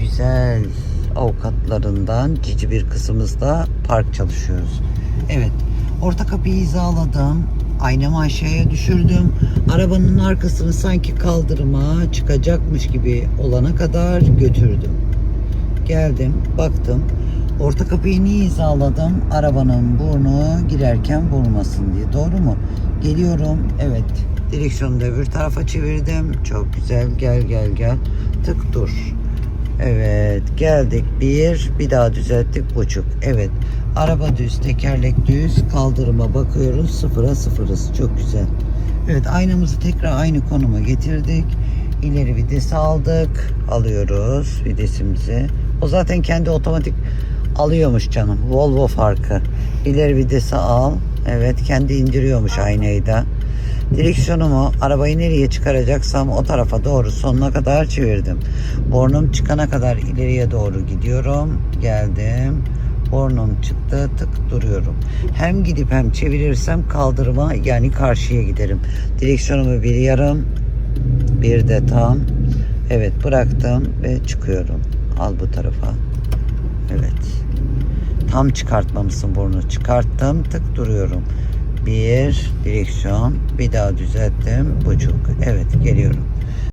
güzel avukatlarından cici bir kızımızda park çalışıyoruz. Evet. Orta kapıyı hizaladım. Aynamı aşağıya düşürdüm. Arabanın arkasını sanki kaldırıma çıkacakmış gibi olana kadar götürdüm. Geldim, baktım. Orta kapıyı niye hizaladım? Arabanın burnu girerken vurmasın diye. Doğru mu? Geliyorum. Evet. Direksiyonu da öbür tarafa çevirdim. Çok güzel. Gel gel gel. Tık dur. Evet. Geldik. Bir. Bir daha düzelttik. Buçuk. Evet. Araba düz. Tekerlek düz. Kaldırıma bakıyoruz. Sıfıra sıfırız. Çok güzel. Evet. Aynamızı tekrar aynı konuma getirdik. İleri vites aldık. Alıyoruz videsimizi. O zaten kendi otomatik alıyormuş canım. Volvo farkı. İleri vitesi al. Evet kendi indiriyormuş aynayı da. Direksiyonumu arabayı nereye çıkaracaksam o tarafa doğru sonuna kadar çevirdim. Bornum çıkana kadar ileriye doğru gidiyorum. Geldim. Bornum çıktı tık duruyorum. Hem gidip hem çevirirsem kaldırıma yani karşıya giderim. Direksiyonumu bir yarım bir de tam. Evet bıraktım ve çıkıyorum. Al bu tarafa. Evet. Tam çıkartmamışsın burnu. Çıkarttım tık duruyorum. Bir direksiyon bir daha düzelttim buçuk. Evet geliyorum.